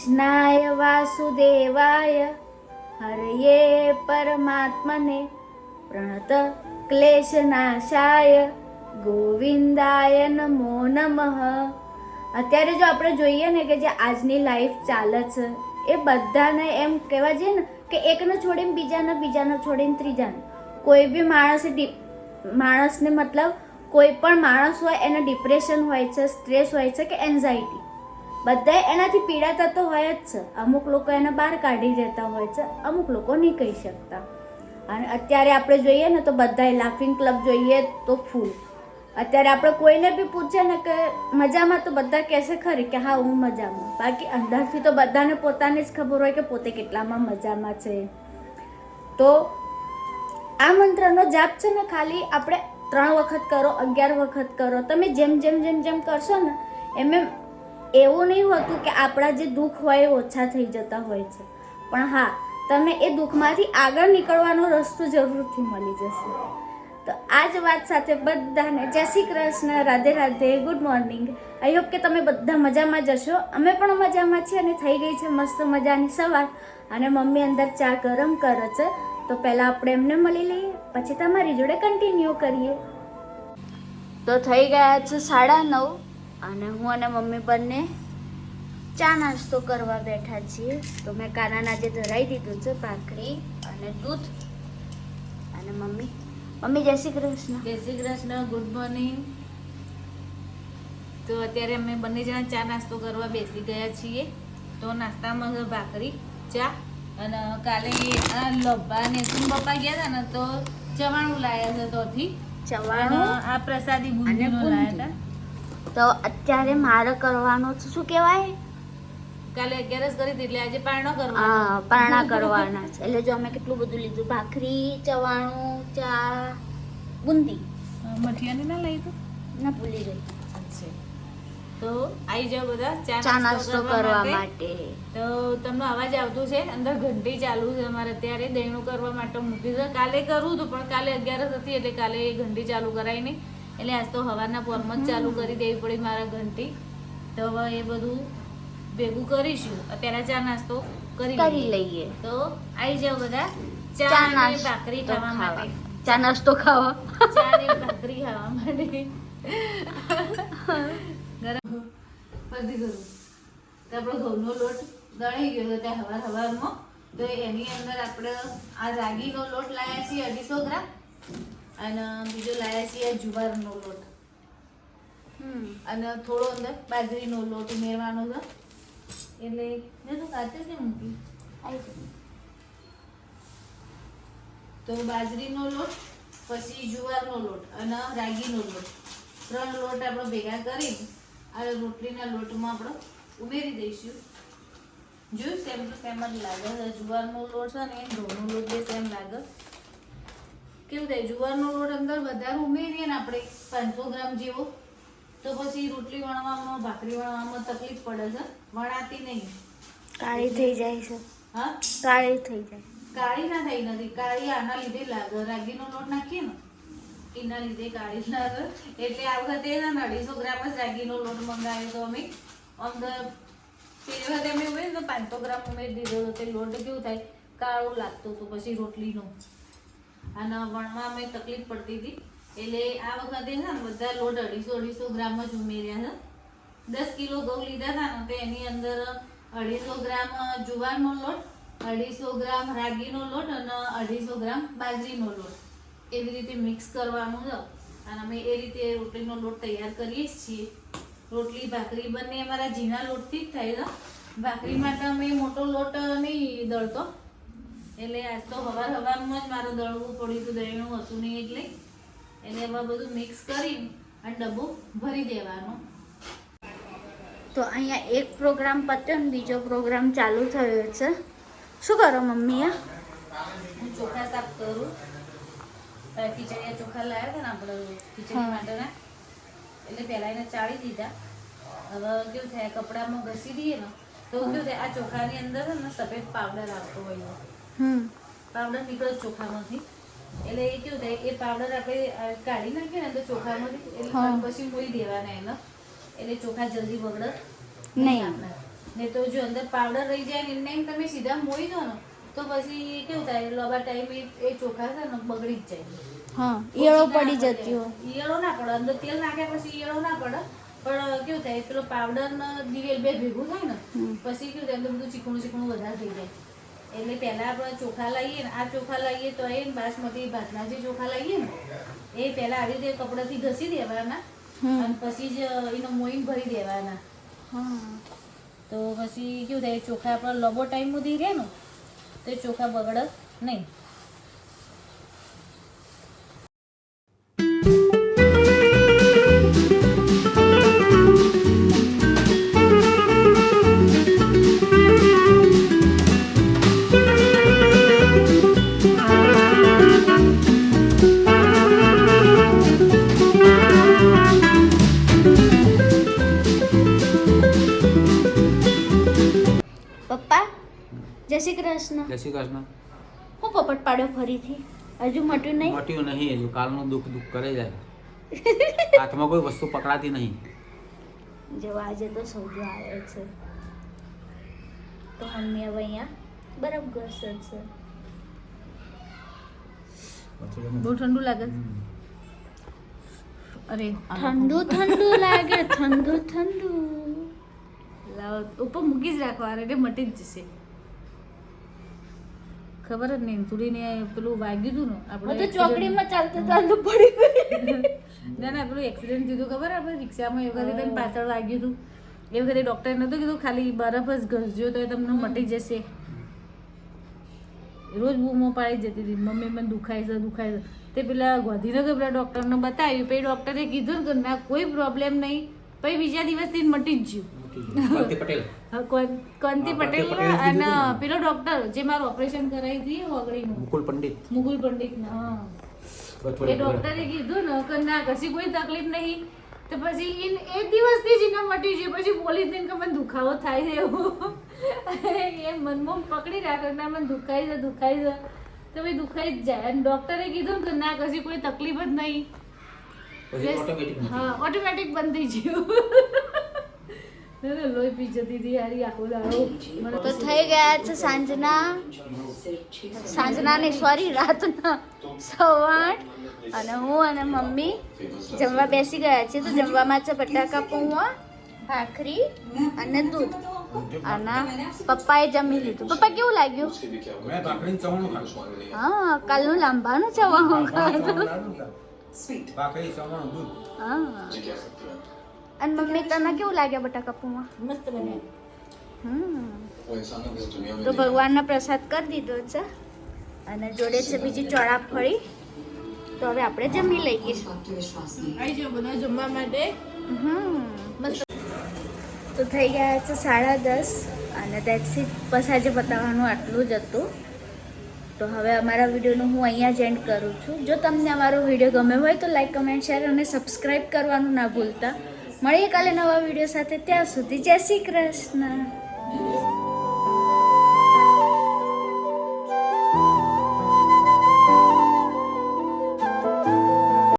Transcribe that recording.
કૃષ્ણાય વાસુદેવાય. હરયે પરમાત્મને પ્રણત ક્લેશનાશાય. ગોવિંદાય નમો નમઃ. અત્યારે જો આપણે જોઈએ ને કે જે આજની લાઈફ ચાલે છે, એ બધાને એમ કહેવા જઈએ ને કે એકને છોડીને બીજાને બીજાને છોડીને ત્રીજાને. કોઈ બી માણસ માણસને મતલબ કોઈ પણ માણસ હોય એને ડિપ્રેશન હોય છે સ્ટ્રેસ હોય છે કે એન્ઝાયટી બધા એનાથી પીડાતા તો હોય જ છે. અમુક લોકો એને બહાર કાઢી દેતા હોય છે. અમુક લોકો નહીં કહી શકતા. અને અત્યારે આપણે જોઈએ ને તો બધાય લાફિંગ ક્લબ જોઈએ તો ફૂલ અત્યારે આપણે કોઈને બી પૂછે ને કે મજામાં તો બધા કહેશે ખરી કે હા, હું મજામાં. બાકી અંદરથી તો બધાને પોતાને જ ખબર હોય કે પોતે કેટલામાં મજામાં છે. તો આ મંત્રનો જાપ છે ને ખાલી આપણે ત્રણ વખત કરો, અગિયાર વખત કરો. તમે જેમ જેમ જેમ જેમ કરશો ને, એમ એમ એવું નહીં હોતું કે આપણા જે દુઃખ હોય એ ઓછા થઈ જતા હોય છે. પણ હા, તમે એ દુઃખમાંથી આગળ નીકળવાનો રસ્તો જરૂરથી મળી જશે. તો આ જ વાત સાથે બધાને Jai Shri Krishna, Radhe Radhe, good morning. I hope કે તમે બધા મજામાં જશો અમે પણ મજામાં છીએ અને થઈ ગઈ છે મસ્ત મજાની સવાર. અને મમ્મી અંદર ચા ગરમ કરે છે. તો પહેલાં આપણે એમને મળી લઈએ, પછી તમારી જોડે કન્ટિન્યુ કરીએ. તો થઈ ગયા છે સાડા નવ. અને હું અને મમ્મી બંને ચા નાસ્તો કરવા બેઠા છીએ. તો મેં કાનાના જે ધરાઈ દીધું છે ભાખરી અને દૂધ. અને મમ્મી? મમ્મી જય શ્રી કૃષ્ણ. જય શ્રી કૃષ્ણ ગુડ મોર્નિંગ. તો અત્યારે અમે બંને જણા ચા નાસ્તો કરવા બેસી ગયા છીએ. તો નાસ્તામાં ભાખરી ચા અને કાલે આ લોભા ને પપ્પા ગયા હતા ને તો ચવાણું લાયા હતા તોથી. ચવાણું? આ પ્રસાદી બુંદીનો લાવ્યા લાયા હતા. તો અત્યારે મારે કરવાનું શું કહેવાય? કાલે અગિયાર કરી હતી એટલે આજે પારણો કરવાનો. હા પારણા કરવાના છે. એટલે જો અમે કેટલું બધું લીધું. ભાખરી ચવાણું ચા બુંદી. મઠિયાની ના લઈ તો? ના ભૂલી ગઈ. તો આવી જાઓ બધા ચા નાસ્તો કરવા માટે. તો તમને અવાજ આવતું છે? અંદર ઘંટી ચાલુ છે અમારે અત્યારે. દહીણું કરવા માટે મૂકી દીધું કાલે કરવું હતું પણ કાલે અગિયારસ હતી એટલે કાલે ઘંટી ચાલુ કરાવી નહીં. એટલે આજ તો હવાના પોરમાં જ ચાલુ કરી દેવી પડી મારા ઘંટી. તો હવે એ બધું ભેગું કરીશું. અત્યારે ચા નાસ્તો કરી લઈએ. તો આવી જાઓ બધા. ચા અને ભાખરી ખાવા માટે. ચા નાસ્તો ખાવા. ચા અને ભાખરી ખાવા માટે. ગરમ. ફરતી કરું તો આપણો ઘઉંનો લોટ દળી ગયો હતો ત્યાં હવાર હવારમાં. તો એની અંદર આપણે આ રાગીનો લોટ લાયા છીએ અઢીસો ગ્રામ. અને બીજો લાયા છીએ જુવારનો લોટ. અને થોડો અંદર બાજરીનો લોટ ઉમેરવાનો છે. એટલે મેં તો કાચે જ મૂકી. તો બાજરીનો લોટ પછી જુવારનો લોટ અને રાગીનો લોટ. ત્રણ લોટ આપણે ભેગા કરી આ રોટલીના લોટમાં આપણે ઉમેરી દઈશું. જોયું? સેમ ટુ સેમ જ લાગે. જુવારનો લોટ છે ને ઘઉંનો લોટ બે સેમ લાગે. કેવું થાય જુવારનો લોટ અંદર વધારે ઉમેરીએ ને આપણે પાંચસો ગ્રામ જેવો તો પછી રોટલી વણવામાં ભાખરી વણવામાં તકલીફ પડે છે. વણાતી નહીં. કાળી થઈ જાય છે. હા? કાળી થઈ જાય. કાળી ના થઈ નથી. કાળી આના લીધે લાગે રાગીનો લોટ નાખીએ ને એના લીધે કાળી લાગે એટલે આ વખતે અઢીસો ગ્રામ જ રાગીનો લોટ મંગાવ્યો તો અમે. અંદર પેલી વખતે અમે ઉમેર્યું તો પાંચસો ગ્રામ ઉમેરી દીધો તો તે લોટ કેવું થાય? કાળું લાગતું હતું પછી રોટલીનો. અને વણમાં અમે તકલીફ પડતી હતી. એટલે આ વખતે છે ને બધા લોટ અઢીસો અઢીસો ગ્રામ જ ઉમેર્યા છે દસ કિલો ઘઉં લીધા હતા ને, તો એની અંદર અઢીસો ગ્રામ જુવારનો લોટ, અઢીસો ગ્રામ રાગીનો લોટ અને અઢીસો ગ્રામ બાજરીનો લોટ. એવી રીતે મિક્સ કરવાનું છે. અને અમે એ રીતે રોટલીનો લોટ તૈયાર કરીએ જ છીએ. રોટલી, ભાખરી બંને અમારા ઝીણા લોટથી જ થાય છે. ભાખરી માટે અમે મોટો લોટ નહીં દળતો. એટલે આજ તો હવાર હવારમાં જ મારે દળવું પડ્યું હતું દહીણું હતું નહીં એટલે. એટલે હવે બધું મિક્સ કરી અને ડબ્બો ભરી દેવાનો. તો અહીંયા એક પ્રોગ્રામ પત્યો ને બીજો પ્રોગ્રામ ચાલુ થયો છે. શું કરો મમ્મી હું? ચોખા સાફ કરું. ખીચડીયા ચોખા લાવ્યા હતા ને આપણે ખીચડી. માટેના. એટલે પહેલાં એને ચાળી દીધા. હવે કેવું થાય કપડામાં ઘસી દઈએ ને તો કેવું થાય આ ચોખાની અંદર છે ને સફેદ પાવડર આવતો હોય પાવડર નીકળે ચોખામાંથી. એટલે એ કેવું થાય એ પાવડર આપણે કાઢી નાખીએ ને તો ચોખામાંથી એટલે. પછી મોઈ દેવાના એમાં. એટલે ચોખા જલ્દી બગડે. નહીં. આપણા. ને તો જો અંદર પાવડર રહી જાય ને એમને એમ તમે સીધા મોઈ દો ને તો પછી કેવું થાય લોબા ટાઈમે એ ચોખા છે ને બગડી જ જાય. હા ઈયળો પડી જતી હોય. ઈયળો ના પડે. અંદર તેલ નાખ્યા પછી ઈયળો ના પડે. પણ કેવું થાય પેલો પાવડર ને દિવેલ બે ભેગું થાય ને પછી કેવું થાય અંદર બધું ચીકણું ચીકણું વધારે થઈ જાય. એટલે પહેલા આપણે ચોખા લાવીએ ને આ ચોખા લાવીએ તો એ બાસમતી ભાતના જે ચોખા લઈએ ને એ પહેલા આવી રીતે કપડાથી ઘસી દેવાના અને પછી જ એનો મોઈન ભરી દેવાના. તો પછી કેવું થાય ચોખા આપણે લાંબો ટાઈમ સુધી રહે ને તો ચોખા બગડે નહીં. જય શ્રી કૃષ્ણ. જય શ્રી કૃષ્ણ. હું પોપટ પાડ્યો ફરીથી? હજુ મટ્યું નહીં? મટ્યું નહીં હજુ કાલનું દુઃખ દુઃખ કરે જાય. હાથમાં કોઈ વસ્તુ પકડાતી નહીં. જો આજે તો સૌજો આવે છે. તો મમ્મી હવે અહીંયા બરફ ઘસે છે. બહુ ઠંડુ લાગે? છે? અરે ઠંડુ ઠંડુ લાગે ઠંડુ ઠંડુ. લાવો ઉપર મૂકી જ રાખવા એટલે મટી જ જશે. ખબર જ નહીં. સુરીને પેલું વાગ્યું હતું ને આપણે તો ચોકડીમાં ચાલતા ચાલતું પડી ગયું. ના ના પેલું એક્સિડન્ટ થયું ખબર? આપણે રિક્ષામાં એ વખતે તને પાછળ વાગ્યું હતું એ વખતે ડૉક્ટરે નહોતું કીધું ખાલી બરફ જ ઘસજો તો એ તમને મટી જશે. રોજ બૂમો પાડી જતી હતી. મમ્મી મને દુખાય છે દુખાય છે. તે પેલા ગાંધીનગર પેલા ડૉક્ટરને બતાવ્યું. પછી ડૉક્ટરે કીધું ને કે ના કોઈ પ્રોબ્લેમ નહીં. પછી બીજા દિવસથી મટી જ ગયું. કંતિ પટેલ. અને પેલો ડોક્ટર જે મારું ઓપરેશન કરાવી હતી વગડીનું મુકુલ પંડિત. મુકુલ પંડિત હા. એ ડોક્ટરે કીધું ને કે ના કશી કોઈ તકલીફ નહીં. તો પછી ઇન એ દિવસથી જ એને મટી ગયું. પછી બોલી ને કે મને દુખાવો થાય છે એવું. એ મનમાં પકડી રાખે ના મને દુખાય છે દુખાય છે. તો ભાઈ દુખાઈ જ જાય. અને ડોક્ટરે કીધું ને કે ના કશી કોઈ તકલીફ જ નહીં. પછી ઓટોમેટિક હા ઓટોમેટિક બંધ થઈ ગયું ના, ના, લોહી પી જતી હતી યારી આખો દાડો. તો થઈ ગયા છે સાંજના? સાંજના નહીં સોરી રાતના. સવા અને હું અને મમ્મી જમવા બેસી ગયા છે તો જમવામાં છે બટાકા પૌવા ભાખરી અને દૂધ. અને પપ્પાએ જમી લીધું. પપ્પા કેવું લાગ્યું? મેં ભાખરી ચવાણું હા કાલનું લાંબાનું ખાધું. ભાખરી ચવાણું દૂધ. હા. અને મમ્મી તને કેવું લાગ્યા બટાકા પૌવા? મસ્ત બને હમ. તો ભગવાનનો પ્રસાદ કરી દીધો છે. અને જોડે છે બીજી ચોળા ફળી. તો હવે આપણે જમી લઈએ. આવી જાઓ બધા જમવા માટે. હમ. મસ્ત. તો થઈ ગયા છે સાડા દસ. અને દેટ્સ ઇટ બસ આજે બતાવવાનું આટલું જ હતું. તો હવે અમારા વિડીયોનું હું અહીંયા જ એન્ડ કરું છું. જો તમને અમારો વીડિયો ગમે હોય તો લાઇક કમેન્ટ શેર અને સબસ્ક્રાઈબ કરવાનું ના ભૂલતા. મળીએ કાલે નવા વીડિયો સાથે. ત્યાં સુધી જય શ્રી કૃષ્ણ.